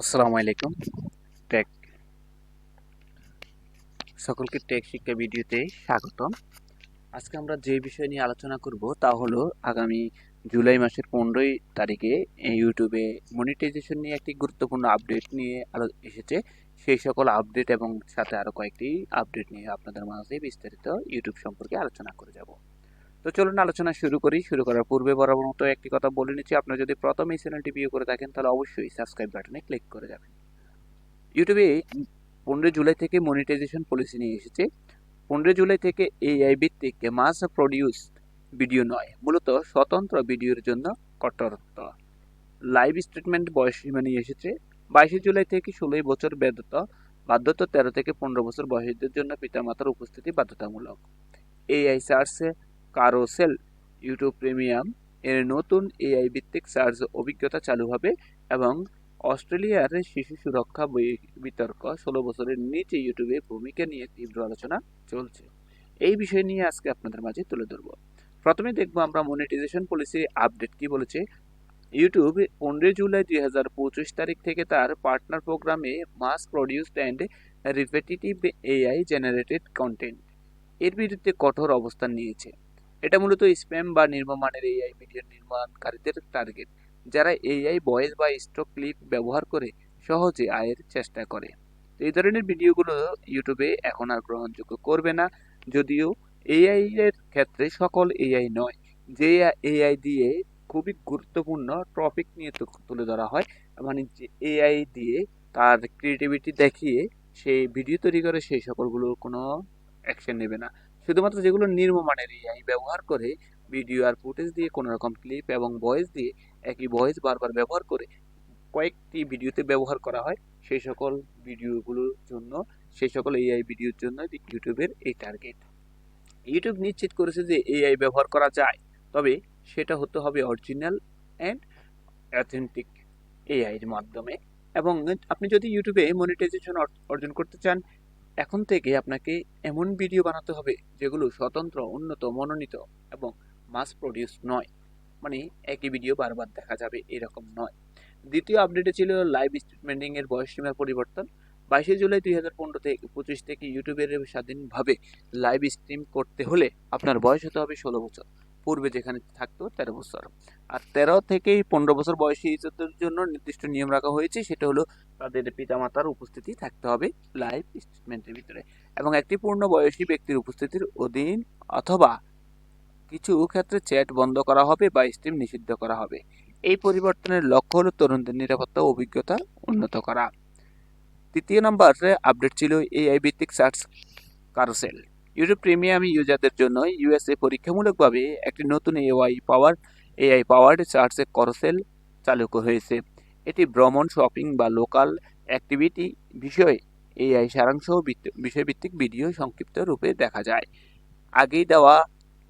আসসালামু আলাইকুম। টেক সকলকে টেক শিক্ষা ভিডিওতে স্বাগতম। আজকে আমরা যে বিষয় নিয়ে আলোচনা করব তা হলো আগামী জুলাই মাসের পনেরোই তারিখে ইউটিউবে মনিটাইজেশন নিয়ে একটি গুরুত্বপূর্ণ আপডেট নিয়ে আলো এসেছে। সেই সকল আপডেট এবং সাথে আরও কয়েকটি আপডেট নিয়ে আপনাদের মাঝে বিস্তারিত ইউটিউব সম্পর্কে আলোচনা করে যাব। তো চলুন আলোচনা শুরু করি। শুরু করার পূর্বে বরাবর মতো একটি কথা বলে নিচ্ছি। আপনারা যদি প্রথম এই চ্যানেলটি ভিউ করে থাকেন, তাহলে অবশ্যই সাবস্ক্রাইব বাটনে ক্লিক করে যাবেন। ইউটিউবে পনেরোই জুলাই থেকে মনিটাইজেশন পলিসি নিয়ে এসেছে। পনেরোই জুলাই থেকে এআই ভিত্তিক মাস প্রডিউস ভিডিও নয়, মূলত স্বতন্ত্র ভিডিওর জন্য কট্টরত্ব লাইভ স্টেটমেন্ট বয়স সীমা নিয়ে এসেছে। বাইশে জুলাই থেকে ষোলোই বছর বেদত বাধ্যত তেরো থেকে পনেরো বছর বয়সীদের জন্য পিতামাতার উপস্থিতি বাধ্যতামূলক। এআই সার্চে কারোসেল ইউটিউব প্রিমিয়াম এর নতুন এআই ভিত্তিক সার্চ অভিজ্ঞতা চালু হবে এবং অস্ট্রেলিয়ার শিশু সুরক্ষা বিতর্ক ষোলো বছরের নিচে ইউটিউবে ভূমিকা নিয়ে তীব্র আলোচনা চলছে। এই বিষয় নিয়ে আজকে আপনাদের মাঝে তুলে ধরব। প্রথমে দেখব আমরা মনিটাইজেশন পলিসি আপডেট কি বলেছে। ইউটিউব পনেরোই জুলাই দুই হাজার পঁচিশ তারিখ থেকে তার পার্টনার প্রোগ্রামে mass produced and repetitive AI generated content এর বিরুদ্ধে কঠোর অবস্থান নিয়েছে। এটা মূলত স্প্যাম বা নির্মমানের এআই ভিডিও নির্মাণকারীদের টার্গেট যারা এআই ভয়েস বা স্টক ক্লিপ ব্যবহার করে সহজে আয়ের চেষ্টা করে। এই ধরনের ভিডিওগুলো ইউটিউবে এখন আর গ্রহণযোগ্য করবে না, যদিও এআই এর ক্ষেত্রে সকল এআই নয়, যে এআই দিয়ে খুবই গুরুত্বপূর্ণ টপিক নিয়ে তুলে ধরা হয় মানে যে এআই দিয়ে তার ক্রিয়েটিভিটি দেখিয়ে সেই ভিডিও তৈরি করে, সেই সকলগুলোর কোনো অ্যাকশন নেবে না। শুধুমাত্র যেগুলো নির্মমানের এআই ব্যবহার করে ভিডিও আর ফুটেজ দিয়ে কোনো রকম ক্লিপ এবং ভয়েস দিয়ে একই ভয়েস বারবার ব্যবহার করে কয়েকটি ভিডিওতে ব্যবহার করা হয়। সেই সকল ভিডিওগুলোর জন্য, সেই সকল এআই ভিডিওর জন্য ইউটিউবের এই টার্গেট ইউটিউব নিশ্চিত করেছে যে এআই ব্যবহার করা যায়, তবে সেটা হতে হবে অরিজিনাল অ্যান্ড অথেন্টিক এআইয়ের মাধ্যমে। এবং আপনি যদি ইউটিউবে মনিটাইজেশন অর্জন করতে চান এখন থেকে আপনাকে এমন ভিডিও বানাতে হবে যেগুলো স্বতন্ত্র, উন্নত, মনোনীত এবং মাস প্রডিউস নয়। মানে একই ভিডিও বারবার দেখা যাবে এরকম নয়। দ্বিতীয় আপডেটে ছিল লাইভ স্ট্রিমিং এর বয়স সীমার পরিবর্তন। বাইশে জুলাই দুই হাজার পনেরো থেকে পঁচিশ থেকে ইউটিউবের স্বাধীনভাবে লাইভ স্ট্রিম করতে হলে আপনার বয়স হতে হবে ষোলো বছর। পূর্বে যেখানে থাকতো, তেরো বছর। আর তেরো থেকেই পনেরো বছর বয়সীদের জন্য নির্দিষ্ট নিয়ম রাখা হয়েছে, সেটা হলো তাদের পিতামাতার উপস্থিতি থাকতে হবে লাইভ স্টেটমেন্টের ভিতরে। এবং একটি পূর্ণ বয়সী ব্যক্তির উপস্থিতির অধীন অথবা কিছু ক্ষেত্রে চ্যাট বন্ধ করা হবে বা স্ট্রিম নিষিদ্ধ করা হবে। এই পরিবর্তনের লক্ষ্য হলো তরুণদের নিরাপত্তা অভিজ্ঞতা উন্নত করা। তৃতীয় নম্বরে আপডেট ছিল এআই ভিত্তিক সার্চ কারোসেল ইউটিউব প্রিমিয়াম ইউজারদের জন্য ইউএসএ পরীক্ষামূলকভাবে একটি নতুন AI power, AI powered search carousel চালু হয়েছে। এটি ভ্রমণ, শপিং বা লোকাল অ্যাক্টিভিটি বিষয়ে এআই সারাংশ বিষয়ভিত্তিক ভিডিও সংক্ষিপ্ত রূপে দেখা যায়। আগেই দেওয়া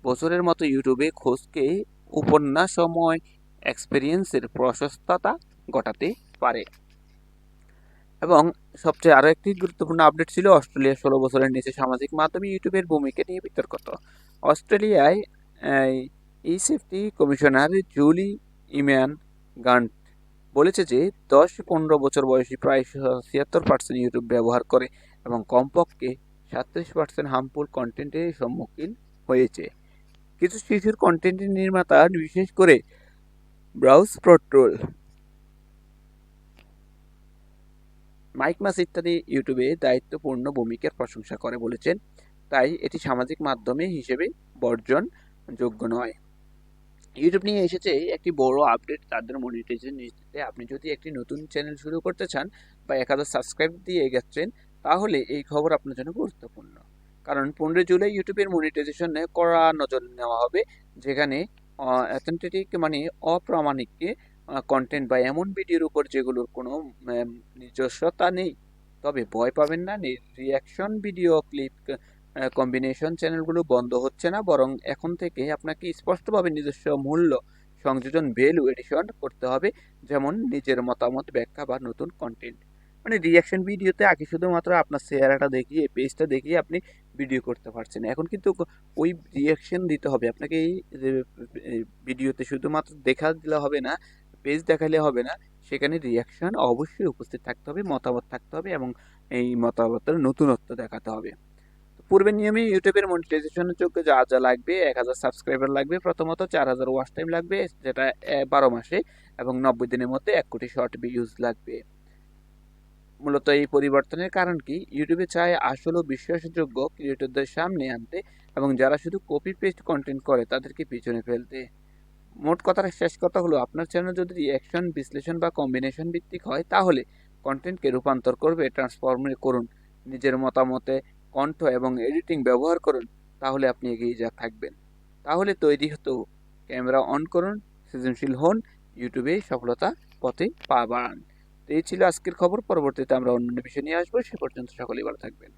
বছরের মতো ইউটিউবে খোঁজকে উপন্যাসময় এক্সপিরিয়েন্সের প্রশস্ততা ঘটাতে পারে। এবং সবচেয়ে আরও একটি গুরুত্বপূর্ণ আপডেট ছিল অস্ট্রেলিয়া ষোলো বছরের নিচে সামাজিক মাধ্যমে ইউটিউবের ভূমিকা নিয়ে বিতর্কত। অস্ট্রেলিয়ায় e safety commissioner Julie Inman Grant বলেছে যে দশ পনেরো বছর বয়সী প্রায় ছিয়াত্তর পার্সেন্ট ইউটিউব ব্যবহার করে এবং কমপক্ষে সাতত্রিশ পার্সেন্ট হার্মফুল কন্টেন্টের সম্মুখীন হয়েছে। কিছু শিশুর কন্টেন্টের নির্মাতা, বিশেষ করে ব্রাউজ প্রট্রোল মাইক মাস ইত্যাদি ইউটিউবে দায়িত্বপূর্ণ ভূমিকার প্রশংসা করে বলেছেন। তাই এটি সামাজিক মাধ্যমে হিসেবে বর্জন যোগ্য নয়। ইউটিউব নিয়ে এসেছে একটি বড় আপডেট তাদের মনিটাইজেশন নিশ্চিতে আপনি যদি একটি নতুন চ্যানেল শুরু করতে চান বা এক হাজার সাবস্ক্রাইব দিয়ে এগেছেন তাহলে এই খবর আপনার জন্য গুরুত্বপূর্ণ। কারণ পনেরোই জুলাই ইউটিউবের মনিটাইজেশনে কড়া নজর নেওয়া হবে, যেখানে অথেন্টিক মানে অপ্রামাণিককে কন্টেন্ট বা এমন ভিডিওর উপর যেগুলোর কোনো নিজস্বতা নেই, তবে ভয় পাবেন না রিয়াকশন ভিডিও ক্লিপ কম্বিনেশন চ্যানেলগুলো বন্ধ হচ্ছে না, বরং এখন থেকে আপনাকে স্পষ্টভাবে নিজস্ব মূল্য, সংযোজন ভ্যালু এডিশন করতে হবে, যেমন নিজের মতামত ব্যাখ্যা বা নতুন কন্টেন্ট মানে রিয়াকশন ভিডিওতে আগে শুধুমাত্র আপনার চেহারাটা দেখিয়ে পেজটা দেখিয়ে আপনি ভিডিও করতে পারছেন। এখন কিন্তু ওই রিয়াকশন দিতে হবে। আপনাকে এই ভিডিওতে শুধুমাত্র দেখা দিলে হবে না পেজ দেখালে হবে না। সেখানে রিয়াকশন অবশ্যই উপস্থিত থাকতে হবে, মতামত থাকতে হবে এবং এই মতামতের নতুনত্ব দেখাতে হবে। পূর্বের নিয়মে ইউটিউবের মনিটাইজেশনের যোগ্য যা যা লাগবে, এক হাজার সাবস্ক্রাইবার লাগবে প্রথমত, চার হাজার ওয়াচ টাইম লাগবে, যেটা বারো মাসে এবং নব্বই দিনের মধ্যে এক কোটি শর্ট ভিউজ লাগবে। মূলত এই পরিবর্তনের কারণ কি? ইউটিউবে চায় আসল ও বিশ্বাসযোগ্য ক্রিয়েটরদের সামনে আনতে এবং যারা শুধু কপি পেস্ট কন্টেন্ট করে তাদেরকে পিছনে ফেলতে। মোট কথার শেষ কথা হলো, আপনার চ্যানেল যদি রিয়াকশন বিশ্লেষণ বা কম্বিনেশন ভিত্তিক হয়, তাহলে কন্টেন্টকে রূপান্তর করবে ট্রান্সফর্মে করুন। নিজের মতামতে কণ্ঠ এবং এডিটিং ব্যবহার করুন, তাহলে আপনি এগিয়ে যা থাকবেন। তাহলে তৈরি হতো ক্যামেরা অন করুন, সৃজনশীল হন ইউটিউবে সফলতা পথে পা বাড়ান। তো এই ছিল আজকের খবর, পরবর্তীতে আমরা অন্য বিষয় নিয়ে আসব, সে পর্যন্ত সকলেই ভালো থাকবেন।